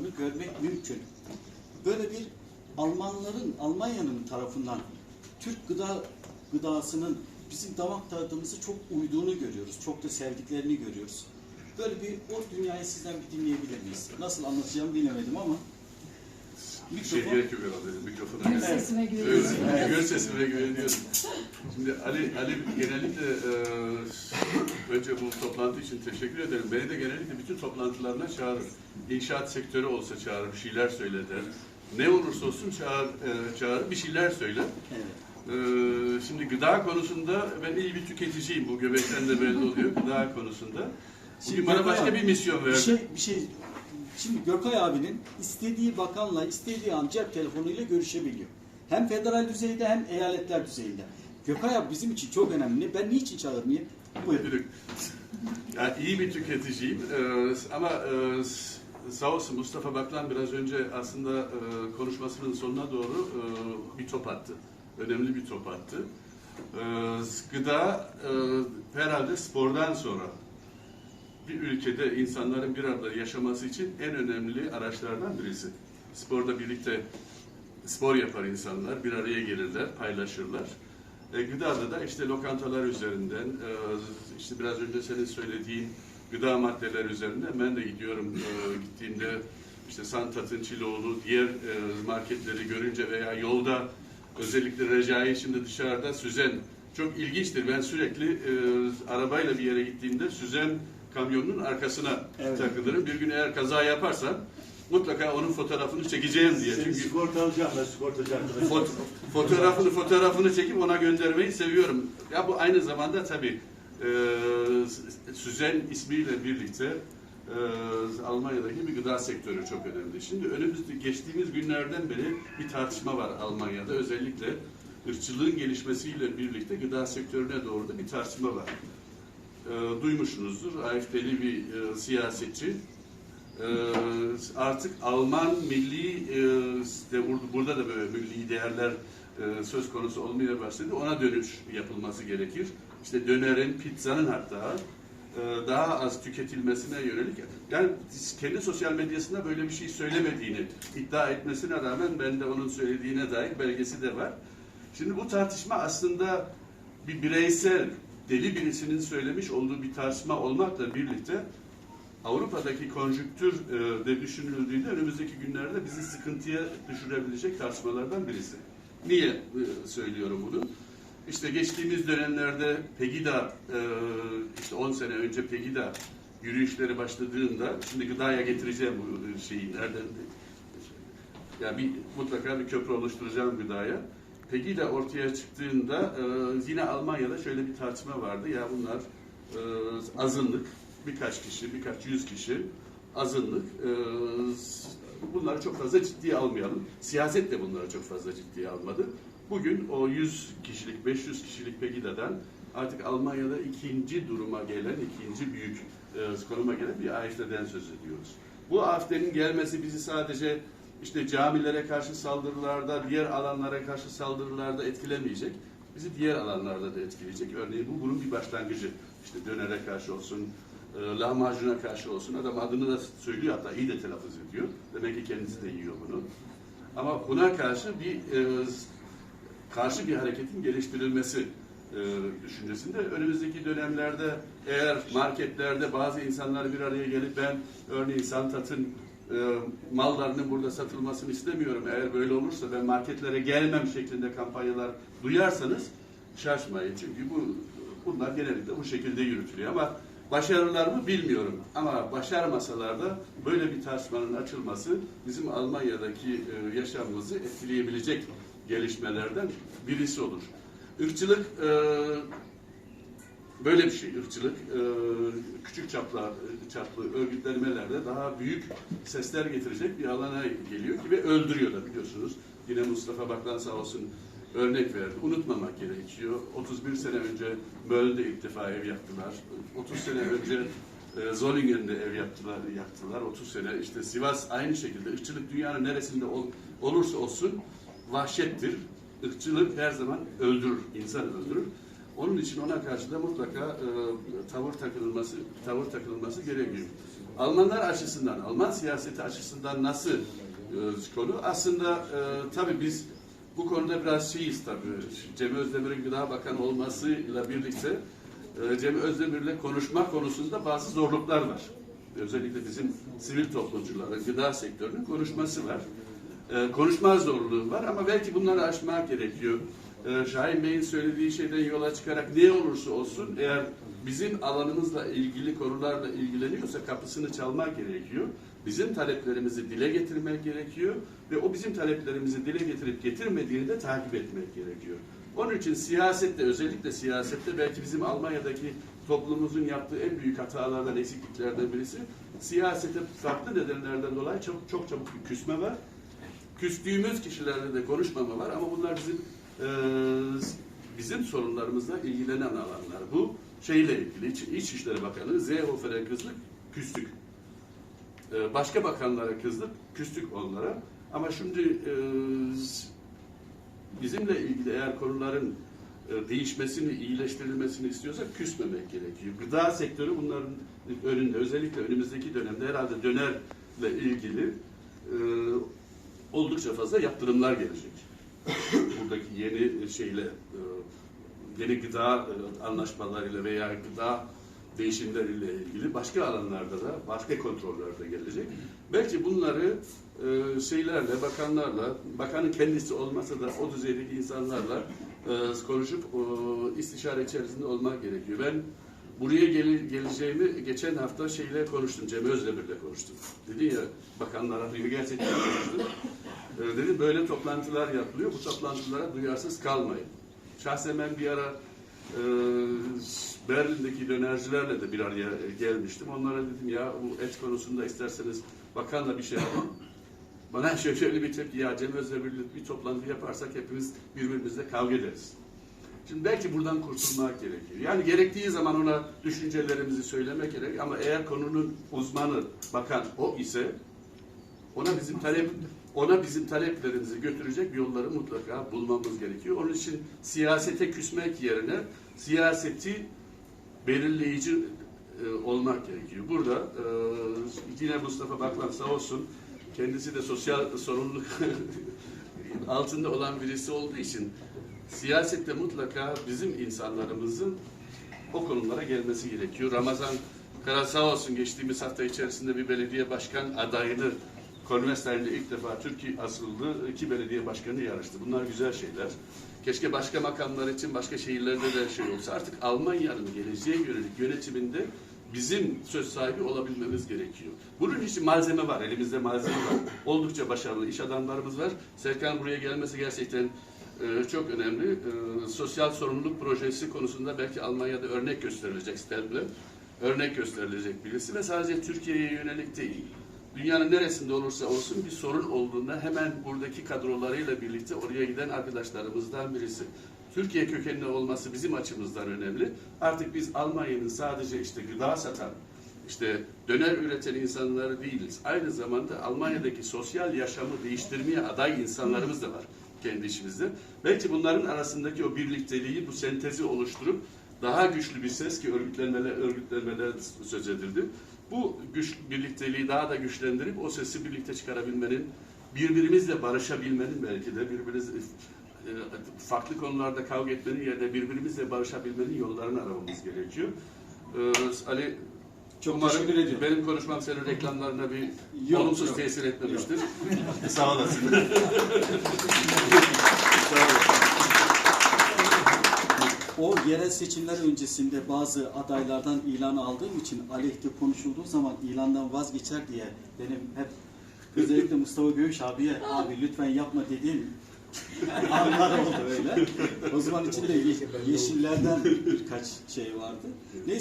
sonuçlarını görmek mümkün. Böyle bir Almanların, Almanya'nın tarafından Türk gıda gıdasının bizim damak tadımızı çok uyduğunu görüyoruz. Çok da sevdiklerini görüyoruz. Böyle bir o dünyayı sizden bir dinleyebilir miyiz? Nasıl anlatacağımı bilemedim ama mikrofon gerek yok herhalde mikrofona. Gül sesime güveniyorum. Evet, göz sesime güveniyorum. Şimdi Ali, Ali genellikle e, önce bu toplantı için teşekkür ederim. Beni de genellikle bütün toplantılarına çağırır. İnşaat sektörü olsa çağırır, bir şeyler söyle der. Ne olursa olsun çağır, e, çağırır, bir şeyler söyler. evet. Ee, şimdi gıda konusunda ben iyi bir tüketiciyim. Bu göbekten de belli oluyor gıda konusunda. Bugün Şimdi bana başka bir misyon Bir verdi. şey, bir şey. Şimdi Gökay abinin istediği bakanla istediği an cep telefonuyla görüşebiliyor. Hem federal düzeyde hem eyaletler düzeyinde. Gökay abi bizim için çok önemli. Ben niçin? Niye? Buyurun. Yani iyi bir tüketiciyim Ee, ama e, sağ olsun Mustafa Baklan biraz önce aslında e, konuşmasının sonuna doğru e, bir top attı. Önemli bir top attı. E, gıda e, herhalde spordan sonra bir ülkede insanların bir arada yaşaması için en önemli araçlardan birisi. Sporda birlikte spor yapar insanlar, bir araya gelirler, paylaşırlar. E, gıdada da işte lokantalar üzerinden, e, işte biraz önce senin söylediğin gıda maddeler üzerinden ben de gidiyorum. E, gittiğimde işte Santat'ın, Çiloğlu, diğer e, marketleri görünce veya yolda özellikle Recai şimdi dışarıda Süzen çok ilginçtir. Ben sürekli e, arabayla bir yere gittiğimde Süzen kamyonunun arkasına Evet. takılırım. Bir gün eğer kaza yaparsam mutlaka onun fotoğrafını çekeceğim diye. Seni Çünkü sigorta alacağım ben sigortacı arkadaşım. Fot- fotoğrafını fotoğrafını çekip ona göndermeyi seviyorum. Ya bu aynı zamanda tabii e, Süzen ismiyle birlikte e, Almanya'daki bir gıda sektörü çok önemli. Şimdi önümüzde geçtiğimiz günlerden beri bir tartışma var Almanya'da. Özellikle ırkçılığın gelişmesiyle birlikte gıda sektörüne doğru da bir tartışma var. E, duymuşsunuzdur. AFD'li bir e, siyasetçi ee, artık Alman milli e, de bur- burada da böyle milli değerler e, söz konusu olmaya başladı. Ona dönüş yapılması gerekir. İşte dönerin, pizzanın hatta e, daha az tüketilmesine yönelik. Yani kendi sosyal medyasında böyle bir şey söylemediğini iddia etmesine rağmen ben de onun söylediğine dair belgesi de var. Şimdi bu tartışma aslında bir bireysel deli birisinin söylemiş olduğu bir tartışma olmakla birlikte Avrupa'daki konjüktür e, de düşünüldüğünde önümüzdeki günlerde bizi sıkıntıya düşürebilecek tartışmalardan birisi. Niye e, söylüyorum bunu? İşte geçtiğimiz dönemlerde Pegida, e, işte 10 sene önce Pegida yürüyüşleri başladığında, şimdi gıdaya getireceğim bu şeyi nereden ya bir mutlaka bir köprü oluşturacağım gıdaya. Pegida ortaya çıktığında e, yine Almanya'da şöyle bir tartışma vardı. Ya bunlar e, azınlık, birkaç kişi, birkaç yüz kişi azınlık. E, bunları çok fazla ciddiye almayalım. Siyaset de bunları çok fazla ciddiye almadı. Bugün o 100 kişilik, 500 kişilik Pegida'dan artık Almanya'da ikinci duruma gelen, ikinci büyük e, konuma gelen bir AFD'den söz ediyoruz. Bu AFD'nin gelmesi bizi sadece işte camilere karşı saldırılarda, diğer alanlara karşı saldırılarda etkilemeyecek. Bizi diğer alanlarda da etkileyecek. Örneğin bu bunun bir başlangıcı. İşte dönere karşı olsun, e, lahmacuna karşı olsun. Adam adını da söylüyor hatta iyi de telaffuz ediyor. Demek ki kendisi de yiyor bunu. Ama buna karşı bir e, karşı bir hareketin geliştirilmesi e, düşüncesinde önümüzdeki dönemlerde eğer marketlerde bazı insanlar bir araya gelip ben örneğin Santat'ın e, mallarının burada satılmasını istemiyorum. Eğer böyle olursa ben marketlere gelmem şeklinde kampanyalar duyarsanız şaşmayın. Çünkü bu bunlar genellikle bu şekilde yürütülüyor ama başarırlar mı bilmiyorum. Ama başarmasalar da böyle bir tartışmanın açılması bizim Almanya'daki e, yaşamımızı etkileyebilecek gelişmelerden birisi olur. Irkçılık e, böyle bir şey. Irkçılık e, küçük çaplı, çaplı örgütlenmelerde daha büyük sesler getirecek bir alana geliyor ki ve öldürüyor da biliyorsunuz. Yine Mustafa Baklan sağ olsun örnek verdi. Unutmamak gerekiyor. 31 sene önce Möll'de ilk defa ev yaktılar. 30 sene önce e, ev yaktılar, yaktılar. 30 sene işte Sivas aynı şekilde. Irkçılık dünyanın neresinde ol- olursa olsun vahşettir. Irkçılık her zaman öldürür, insan öldürür. Onun için ona karşı da mutlaka e, tavır takılması, tavır takılması gerekiyor. Almanlar açısından, Alman siyaseti açısından nasıl e, konu? Aslında e, tabii biz bu konuda biraz şeyiz tabii. Cem Özdemir'in Gıda Bakanı olmasıyla birlikte e, Cem Özdemir'le konuşma konusunda bazı zorluklar var. Özellikle bizim sivil toplumcuların, gıda sektörünün konuşması var. E, konuşma zorluğu var ama belki bunları aşmak gerekiyor. E, Şahin Bey'in söylediği şeyden yola çıkarak ne olursa olsun eğer bizim alanımızla ilgili konularla ilgileniyorsa kapısını çalmak gerekiyor. Bizim taleplerimizi dile getirmek gerekiyor ve o bizim taleplerimizi dile getirip getirmediğini de takip etmek gerekiyor. Onun için siyasette özellikle siyasette belki bizim Almanya'daki toplumumuzun yaptığı en büyük hatalardan, eksikliklerden birisi siyasete farklı nedenlerden dolayı çok çok çabuk bir küsme var. Küstüğümüz kişilerle de konuşmama var ama bunlar bizim eee, bizim sorunlarımızla ilgilenen alanlar. Bu şeyle ilgili İç, İçişleri Bakanı Seehofer'e kızdık, küstük. Eee, başka bakanlara kızdık, küstük onlara. Ama şimdi eee, bizimle ilgili eğer konuların e, değişmesini, iyileştirilmesini istiyorsak küsmemek gerekiyor. Gıda sektörü bunların önünde, özellikle önümüzdeki dönemde herhalde dönerle ilgili e, oldukça fazla yaptırımlar gelecek. Buradaki yeni şeyle, e, yeni gıda e, anlaşmalarıyla veya gıda değişimleriyle ilgili başka alanlarda da başka kontroller de gelecek. Belki bunları e, şeylerle, bakanlarla, bakanın kendisi olmasa da o düzeydeki insanlarla e, konuşup e, istişare içerisinde olmak gerekiyor. Ben buraya gel- geleceğimi geçen hafta şeyle konuştum, Cem Özdemir'le konuştum. Dedi ya bakanlar arıyor, gerçekten konuştum. E, dedi böyle toplantılar yapılıyor, bu toplantılara duyarsız kalmayın. Şahsen ben bir ara e, Berlin'deki dönercilerle de bir araya gelmiştim. Onlara dedim ya bu et konusunda isterseniz bakanla bir şey yapalım. Bana şöyle, bir tepki ya Cem Özdemir bir toplantı yaparsak hepimiz birbirimizle kavga ederiz. Şimdi belki buradan kurtulmak gerekiyor. Yani gerektiği zaman ona düşüncelerimizi söylemek gerek ama eğer konunun uzmanı bakan o ise ona bizim talep ona bizim taleplerimizi götürecek yolları mutlaka bulmamız gerekiyor. Onun için siyasete küsmek yerine siyaseti belirleyici e, olmak gerekiyor. Burada e, yine Mustafa Baklan sağ olsun kendisi de sosyal sorumluluk altında olan birisi olduğu için siyasette mutlaka bizim insanlarımızın o konulara gelmesi gerekiyor. Ramazan Kara sağ olsun geçtiğimiz hafta içerisinde bir belediye başkan adayını Konvesler'de ilk defa Türkiye asıldı. iki belediye başkanı yarıştı. Bunlar güzel şeyler. Keşke başka makamlar için başka şehirlerde de şey olsa. Artık Almanya'nın geleceğe yönelik yönetiminde bizim söz sahibi olabilmemiz gerekiyor. Bunun için malzeme var. Elimizde malzeme var. Oldukça başarılı iş adamlarımız var. Serkan buraya gelmesi gerçekten e, çok önemli. E, sosyal sorumluluk projesi konusunda belki Almanya'da örnek gösterilecek Stelble. Örnek gösterilecek birisi ve sadece Türkiye'ye yönelik değil. Dünyanın neresinde olursa olsun bir sorun olduğunda hemen buradaki kadrolarıyla birlikte oraya giden arkadaşlarımızdan birisi. Türkiye kökenli olması bizim açımızdan önemli. Artık biz Almanya'nın sadece işte gıda satan, işte döner üreten insanları değiliz. Aynı zamanda Almanya'daki sosyal yaşamı değiştirmeye aday insanlarımız da var kendi içimizde. Belki bunların arasındaki o birlikteliği, bu sentezi oluşturup daha güçlü bir ses ki örgütlenmeler, örgütlenmeler söz edildi. Bu güç birlikteliği daha da güçlendirip o sesi birlikte çıkarabilmenin, birbirimizle barışabilmenin belki de birbirimiz e, farklı konularda kavga etmenin yerine birbirimizle barışabilmenin yollarını aramamız gerekiyor. Ee, Ali Çok umarım teşekkür ediyorum. benim konuşmam senin reklamlarına bir Yok, olumsuz yok. tesir etmemiştir. Sağ olasın. Sağ olun. O yerel seçimler öncesinde bazı adaylardan ilanı aldığım için aleyhte konuşulduğu zaman ilandan vazgeçer diye benim hep özellikle Mustafa Göğüş abiye abi lütfen yapma dediğim anlar oldu öyle. O zaman içinde ye- yeşillerden birkaç şey vardı. Neyse